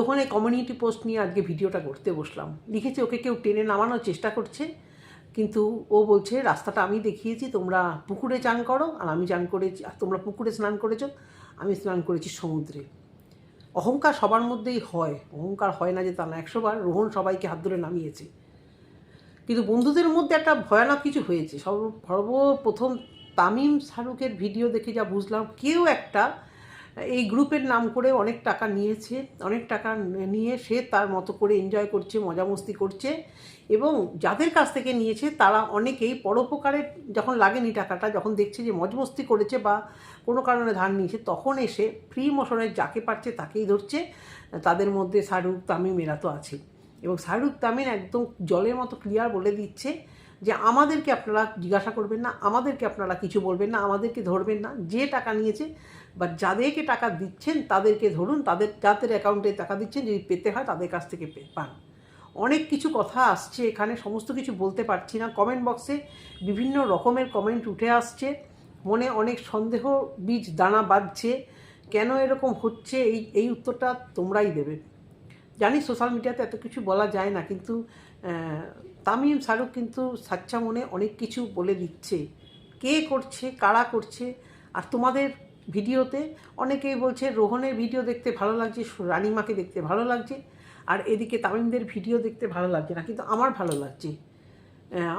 ওখানে community post নিয়ে আজকে ভিডিওটা করতে বসলাম। লিখেছে, ওকে কেউ টেনে নামানোর চেষ্টা করছে, কিন্তু ও বলছে, রাস্তাটা আমি দেখিয়েছি, তোমরা পুকুরে চান করো, আর আমি চান করেছি, আর তোমরা পুকুরে স্নান করেছ, আমি স্নান করেছি সমুদ্রে। অহংকার সবার মধ্যেই হয়। অহংকার হয় না যে তা না একশোবার রোহন সবাইকে হাত ধরে নামিয়েছে। কিন্তু বন্ধুদের মধ্যে একটা ভয়ানক কিছু হয়েছে। সর্ব, সর্বপ্রথম তামিম শাহরুখের ভিডিও দেখে যা বুঝলাম, কেউ একটা এই গ্রুপের নাম করে অনেক টাকা নিয়েছে, অনেক টাকা নিয়ে সে তার মতো করে এনজয় করছে, মজা মস্তি করছে এবং যাদের কাছ থেকে নিয়েছে তারা অনেকেই পরোপকারে যখন লাগেনি টাকাটা, যখন দেখছে যে মজমস্তি করেছে বা কোনো কারণে ধার নিয়েছে, তখন এসে ফ্রি মোশনের যাকে পারছে তাকেই ধরছে। তাদের মধ্যে শাহরুখ তামিম এরা তো আছে। এবং শাহরুখ তামিম একদম জলের মতো ক্লিয়ার বলে দিচ্ছে। যে আমাদেরকে আপনারা জিজ্ঞাসা করবেন না, আমাদেরকে আপনারা কিছু বলবেন না, আমাদেরকে ধরবেন না, যে টাকা নিয়েছে, বা যাদেরকে টাকা দিচ্ছেন তাদেরকে ধরুন, তাদের, যাদের অ্যাকাউন্টে টাকা দিচ্ছেন, যদি পেতে হয় তাদের কাছ থেকে পান। অনেক কিছু কথা আসছে এখানে, সমস্ত কিছু বলতে পারছি না। কমেন্ট বক্সে বিভিন্ন রকমের কমেন্ট উঠে আসছে। মনে অনেক সন্দেহ, বীজ, দানা বাঁধছে। কেন এরকম হচ্ছে? এই এই উত্তরটা তোমরাই দেবে। জানি সোশ্যাল মিডিয়াতে এত কিছু বলা যায় না, কিন্তু তামিম শাহরুখ কিন্তু সাচ্চা মনে অনেক কিছু বলে দিচ্ছে। কে করছে, কারা করছে? আর তোমাদের ভিডিওতে অনেকেই বলছে, রোহনের ভিডিও দেখতে ভালো লাগছে, রানিমাকে দেখতে ভালো লাগছে, আর এদিকে তামিমদের ভিডিও দেখতে ভালো লাগছে না, কিন্তু আমার ভালো লাগছে।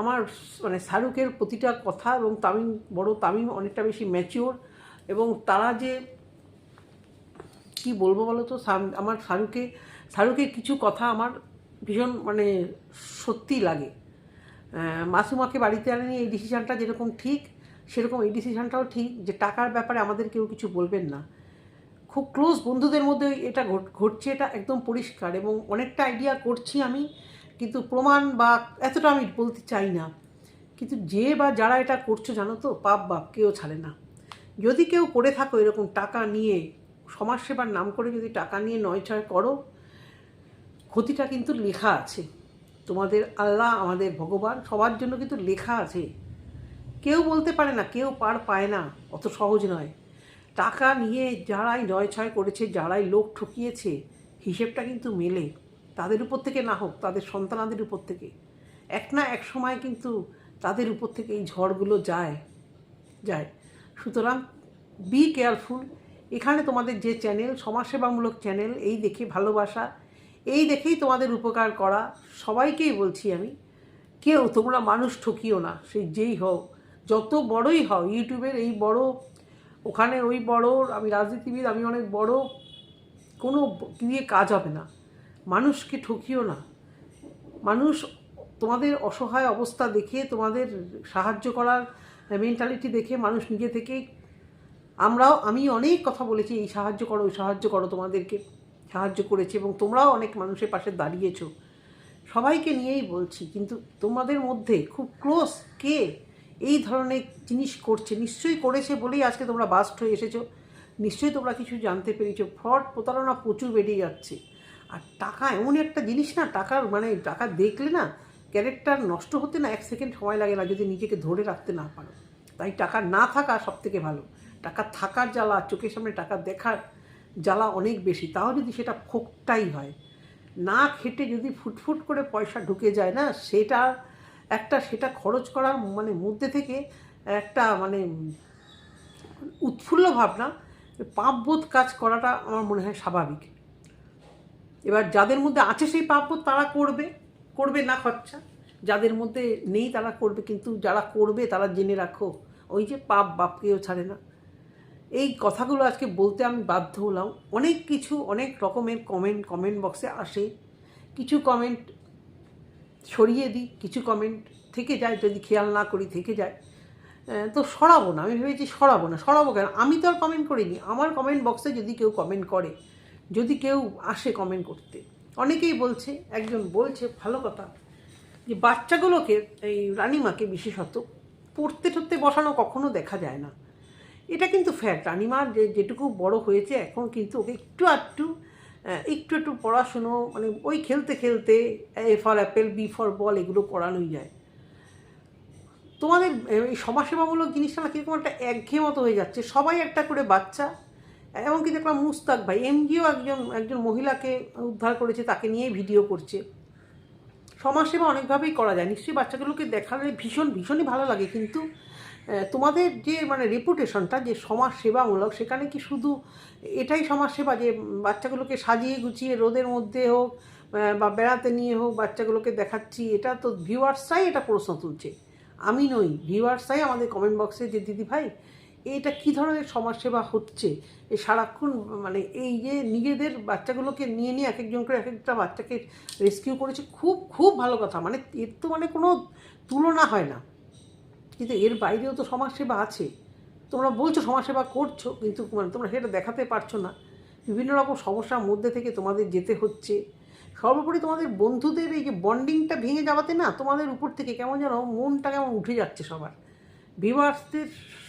আমার মানে শাহরুখের প্রতিটা কথা এবং তামিম, বড় তামিম অনেকটা বেশি ম্যাচিওর এবং তারা যে কি বলব বলো তো? আমার শাহরুখে, শাহরুখের কিছু কথা আমার ভীষণ মানে সত্যি লাগে। মাসুমাকে বাড়িতে আনেনি, এই ডিসিশানটা যেরকম ঠিক, সেরকম এই ডিসিশানটাও ঠিক, যে টাকার ব্যাপারে আমাদের কেউ কিছু বলবেন না। খুব ক্লোজ বন্ধুদের মধ্যে এটা ঘটছে, এটা একদম পরিষ্কার এবং অনেকটা আইডিয়া করছি আমি, কিন্তু প্রমাণ বা এতটা আমি বলতে চাই না। কিন্তু যে বা যারা এটা করছ জানো তো, পাপ বাপ, কেউ ছাড়ে না। যদি কেউ করে থাকো এরকম টাকা নিয়ে, সমাজসেবার নাম করে যদি টাকা নিয়ে নয় ছয় করো ক্ষতিটা কিন্তু লেখা আছে। তোমাদের আল্লাহ, আমাদের ভগবান, সবার জন্য কিন্তু লেখা আছে। কেউ বলতে পারে না, কেউ পার পায় না, অত সহজ নয়। টাকা নিয়ে যারাই নয় ছয় করেছে, যারাই লোক ঠকিয়েছে, হিসেবটা কিন্তু মেলে। তাদের উপর থেকে না হোক, তাদের সন্তানাদের উপর থেকে। এক না এক সময় কিন্তু তাদের উপর থেকে এই ঝড়গুলো যায় যায়। সুতরাং বি কেয়ারফুল এখানে তোমাদের যে চ্যানেল সমাজসেবামূলক চ্যানেল এই দেখে ভালোবাসা এই দেখেই তোমাদের উপকার করা, সবাইকেই বলছি আমি, কেউ তোমরা মানুষ ঠকিও না সেই যেই হও যত বড়ই হও, ইউটিউবের এই বড়, ওখানে ওই বড়, আমি রাজনীতিবিদ, আমি অনেক বড়, কোনো দিয়ে কাজ হবে না। মানুষকে ঠকিও না। মানুষ তোমাদের অসহায় অবস্থা দেখে, তোমাদের সাহায্য করার মেন্টালিটি দেখে, মানুষ নিজে থেকেই, আমরাও, আমি অনেক কথা বলেছি, এই সাহায্য করো, ওই সাহায্য করো তোমাদেরকে। সাহায্য করেছে এবং তোমরাও অনেক মানুষের পাশে দাঁড়িয়েছো। সবাইকে নিয়েই বলছি, কিন্তু তোমাদের মধ্যে খুব ক্লোজ কে এই ধরনের জিনিস করছে? নিশ্চয়ই করেছে বলেই আজকে তোমরা বাস্ট হয়ে এসেছ। নিশ্চয়ই তোমরা কিছু জানতে পেরেছ। ফ্রড প্রতারণা প্রচুর বেড়ে যাচ্ছে। আর টাকা এমন একটা জিনিস না, টাকার মানে টাকা দেখলে না ক্যারেক্টার নষ্ট হতে না এক সেকেন্ড সময় লাগে না যদি নিজেকে ধরে রাখতে না পারো। তাই টাকা না থাকা সব থেকে ভালো। টাকা থাকার জ্বালা, চোখের সামনে টাকা দেখার জ্বালা অনেক বেশি, তাও যদি সেটা ফোকটাই হয়। না খেটে যদি ফুটফুট করে পয়সা ঢুকে যায় না, সেটা একটা, সেটা খরচ করার মানে মধ্যে থেকে একটা মানে উৎফুল্ল ভাবনা, পাপবোধ কাজ করাটা আমার মনে হয় স্বাভাবিক। এবার যাদের মধ্যে আছে সেই পাপবোধ তারা করবে করবে না খরচা। যাদের মধ্যে নেই তারা করবে, কিন্তু যারা করবে তারা জেনে রাখো, ওই যে পাপ বাপকেও ছাড়ে না। এই কথাগুলো আজকে বলতে আমি বাধ্য হলাম। অনেক কিছু, অনেক রকমের কমেন্ট কমেন্ট বক্সে আসে। কিছু কমেন্ট সরিয়ে দিই, কিছু কমেন্ট থেকে যায়, যদি খেয়াল না করি থেকে যায়। তো সরাবো না, আমি ভেবেছি সরাবো না। সরাবো কেন? আমি তো আর কমেন্ট করিনি। আমার কমেন্ট বক্সে যদি কেউ কমেন্ট করে, যদি কেউ আসে কমেন্ট করতে। অনেকেই বলছে, একজন বলছে ভালো কথা, যে বাচ্চাগুলোকে, এই রানিমাকে বিশেষত পড়তে টড়তে বসানো কখনো দেখা যায় না। এটা কিন্তু ফ্যাক্ট রানিমার যে, যেটুকু বড় হয়েছে এখন কিন্তু ওকে একটু আধটু একটু একটু পড়াশুনো মানে ওই খেলতে খেলতে, A for apple B for ball এগুলো করানোই যায়। তোমাদের এই সমাজসেবামূলক জিনিসটা না কীরকম একটা একঘেয়ে মতো হয়ে যাচ্ছে। সবাই একটা করে বাচ্চা, এমনকি দেখলাম মুস্তাক ভাই এমজিও একজন একজন মহিলাকে উদ্ধার করেছে, তাকে নিয়ে ভিডিও করছে। সমাজসেবা অনেকভাবেই করা যায়। নিশ্চয়ই বাচ্চাগুলোকে দেখালে ভীষণ, ভীষণই ভালো লাগে, কিন্তু তোমাদের যে মানে রেপুটেশনটা যে সমাজ সেবামূলক সেখানে কি শুধু এটাই সমাজসেবা যে বাচ্চাগুলোকে সাজিয়ে গুছিয়ে রোদের মধ্যে হোক বা বেড়াতে নিয়ে হোক, বাচ্চাগুলোকে দেখাচ্ছি, এটা তো ভিউয়ার্সরাই এটা প্রশ্ন তুলছে। আমি নই ভিউয়ার্সরাই আমাদের কমেন্ট বক্সে যে দিদি ভাই, এটা কী ধরনের সমাজসেবা হচ্ছে? এই সারাক্ষণ মানে এই যে নিজেদের বাচ্চাগুলোকে নিয়ে নিয়ে এক একজন করে এক একটা বাচ্চাকে রেস্কিউ করেছে, খুব খুব ভালো কথা। মানে এর তো মানে কোনো তুলনা হয় না। কিন্তু এর বাইরেও তো সমাজসেবা আছে। তোমরা বলছো সমাজসেবা করছ, কিন্তু মানে তোমরা সেটা দেখাতে পারছ না। বিভিন্ন রকম সমস্যার মধ্যে থেকে তোমাদের যেতে হচ্ছে। সর্বোপরি তোমাদের বন্ধুদের এই যে বন্ডিংটা ভেঙে যাওয়াতে না তোমাদের উপর থেকে কেমন যেন মনটা কেমন উঠে যাচ্ছে সবার। ভিভার্সদের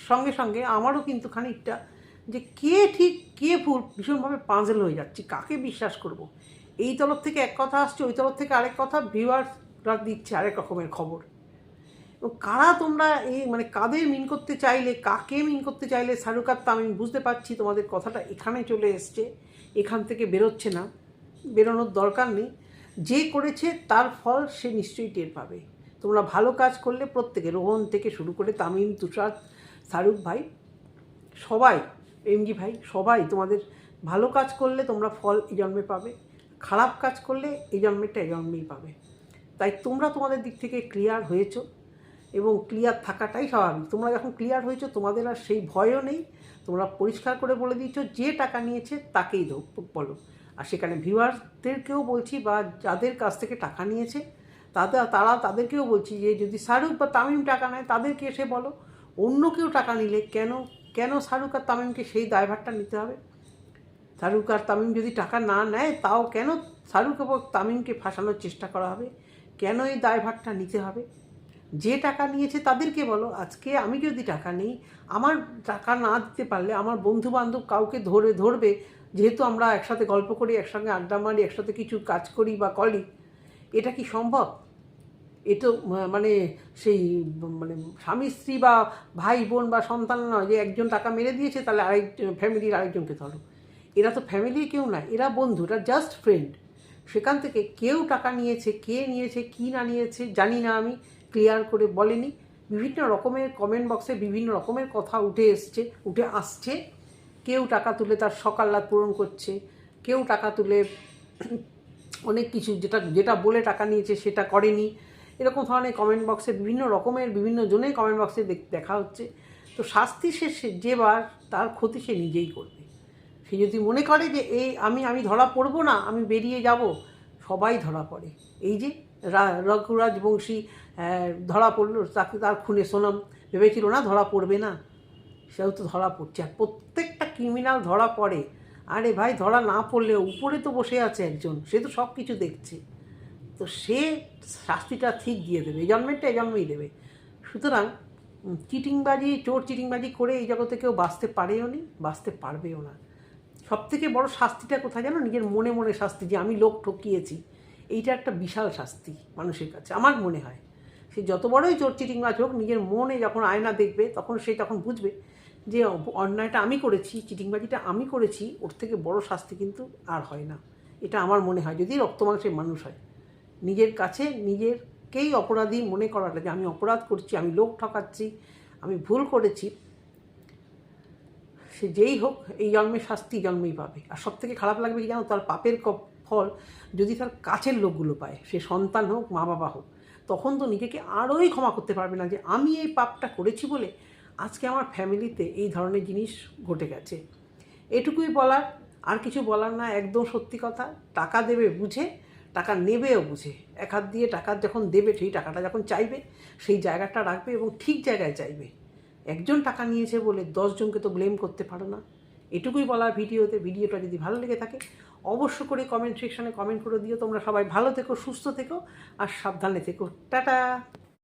সঙ্গে সঙ্গে আমারও কিন্তু খানিকটা যে কে ঠিক কে ভুল ভীষণভাবে পাঁজেল হয়ে যাচ্ছি, কাকে বিশ্বাস করব। এই তরফ থেকে এক কথা আসছে, ওই তরফ থেকে আরেক কথা, ভিউয়ার্সরা দিচ্ছে আরেক রকমের খবর। কারা তোমরা এই মানে কাদের মিন করতে চাইলে, কাকে মিন করতে চাইলে, শাহরুখ আর তামিম বুঝতে পারছি তোমাদের কথাটা এখানে চলে এসছে, এখান থেকে বেরোচ্ছে না, বেরোনোর দরকার নেই। যে করেছে তার ফল সে নিশ্চয়ই টের পাবে। তোমরা ভালো কাজ করলে প্রত্যেকে, রোহন থেকে শুরু করে তামিম, তুষার, শাহরুখ ভাই, সবাই এমজি ভাই, সবাই তোমাদের ভালো কাজ করলে তোমরা ফল এই জন্মে পাবে, খারাপ কাজ করলে এই জন্মেরটা এই জন্মেই পাবে। তাই তোমরা তোমাদের দিক থেকে ক্লিয়ার হয়েছো। এবং ক্লিয়ার থাকাটাই স্বাভাবিক। তোমরা যখন ক্লিয়ার হয়েছো, তোমাদের আর সেই ভয়ও নেই। তোমরা পরিষ্কার করে বলে দিচ্ছ যে টাকা নিয়েছে তাকেই দাও, বলো। আর সেখানে ভিউয়ারদেরকেও বলছি বা যাদের কাছ থেকে টাকা নিয়েছে তাদের তারা তাদেরকেও বলছি যে, যদি শাহরুখ বা তামিম টাকা নেয়, তাদেরকে এসে বলো। অন্য কেউ টাকা নিলে কেন কেন শাহরুখ আর তামিমকে সেই দায়ভারটা নিতে হবে? শাহরুখ আর তামিম যদি টাকা না নেয়, তাও কেন শাহরুখ এবং তামিমকে ফাঁসানোর চেষ্টা করা হবে? কেন এই দায়ভারটা নিতে হবে? যে টাকা নিয়েছে তাদেরকে বলো, আজকে আমি যদি টাকা নেই, আমার টাকা না দিতে পারলে আমার বন্ধু বান্ধব কাউকে ধরে ধরবে, যেহেতু আমরা একসাথে গল্প করি, একসঙ্গে আড্ডা মারি, একসাথে কিছু কাজ করি বা করি, এটা কি সম্ভব? এ তো মানে সেই মানে স্বামী, স্ত্রী বা ভাই, বোন বা সন্তান নয় যে একজন টাকা মেরে দিয়েছে, তাহলে আরেক, ফ্যামিলির আরেকজনকে ধরো। এরা তো ফ্যামিলির কেউ না, এরা বন্ধু, এরা জাস্ট ফ্রেন্ড সেখান থেকে কেউ টাকা নিয়েছে, কে নিয়েছে, কি না নিয়েছে, জানি না আমি। ক্লিয়ার করে বলেনি। বিভিন্ন রকমের কমেন্ট বক্সে বিভিন্ন রকমের কথা উঠে এসছে, উঠে আসছে। কেউ টাকা তুলে তার সকাল্লাদ পূরণ করছে, কেউ টাকা তুলে অনেক কিছু যেটা যেটা বলে টাকা নিয়েছে সেটা করেনি। এরকম ধরনের কমেন্ট বক্সে বিভিন্ন রকমের, বিভিন্ন জনের কমেন্ট বক্সে দেখা হচ্ছে। তো শাস্তি শেষে যে বার তার ক্ষতি সে নিজেই করবে। সে যদি মনে করে যে, এই আমি আমি ধরা পড়ব না, আমি বেরিয়ে যাব, সবাই ধরা পড়ে। এই যে রঘুরাজ বংশী ধরা পড়ল। তাকে তার খুনে সোনাম ভেবেছিল না ধরা পড়বে না। সেও তো ধরা পড়ছে। আর প্রত্যেকটা ক্রিমিনাল ধরা পড়ে। আরে ভাই, ধরা না পড়লেও উপরে তো বসে আছে একজন। সে তো সব কিছু দেখছে। তো সে শাস্তিটা ঠিক দিয়ে দেবে। এই জন্মেরটা এই জন্মেই দেবে। সুতরাং চিটিংবাজি, চোর চিটিংবাজি করে এই জগতে কেউ বাঁচতে পারেও নি, বাঁচতে পারবেও না। সব থেকে বড় শাস্তিটা কোথায় জানো? নিজের মনে মনে শাস্তি যে আমি লোক ঠকিয়েছি। এইটা একটা বিশাল শাস্তি মানুষের কাছে, আমার মনে হয়। সে যত বড়ই চোর চিটিংবাজ হোক, নিজের মনে যখন আয়না দেখবে, তখন সে তখন বুঝবে যে অন্যায়টা আমি করেছি, চিটিংবাজিটা আমি করেছি, ওর থেকে বড় শাস্তি কিন্তু আর হয় না। এটা আমার মনে হয়, যদি রক্ত মাংসের মানুষ হয়। নিজের কাছে নিজেরকেই অপরাধী মনে করাটা যে, আমি অপরাধ করছি, আমি লোক ঠকাচ্ছি, আমি ভুল করেছি। সে যেই হোক, এই জন্মে শাস্তি জন্মেই পাবে। আর সব থেকে খারাপ লাগবে কি জানো, তার পাপের ফল যদি তার কাছের লোকগুলো পায়, সে সন্তান হোক, মা বাবা হোক, তখন তো নিজেকে আরোই ক্ষমা করতে পারবে না যে আমি এই পাপটা করেছি বলে আজকে আমার ফ্যামিলিতে এই ধরনের জিনিস ঘটে গেছে। এটুকুই বলার, আর কিছু বলার না, একদম সত্যি কথা, টাকা দেবে বুঝে, টাকা নেবেও বুঝে। এক হাত দিয়ে টাকা যখন দেবে, সেই টাকাটা যখন চাইবে, সেই জায়গাটা রাখবে এবং ঠিক জায়গায় চাইবে। একজন টাকা নিয়েছে বলে দশজনকে তো ব্লেম করতে পারো না। এটুকুই বলা ভিডিওতে, ভিডিওটা যদি ভালো লেগে থাকে, অবশ্য করে কমেন্ট সেকশনে কমেন্ট করে দিও। তোমরা সবাই ভালো থেকো, সুস্থ থেকো, আর সাবধানে থেকো। টাটা!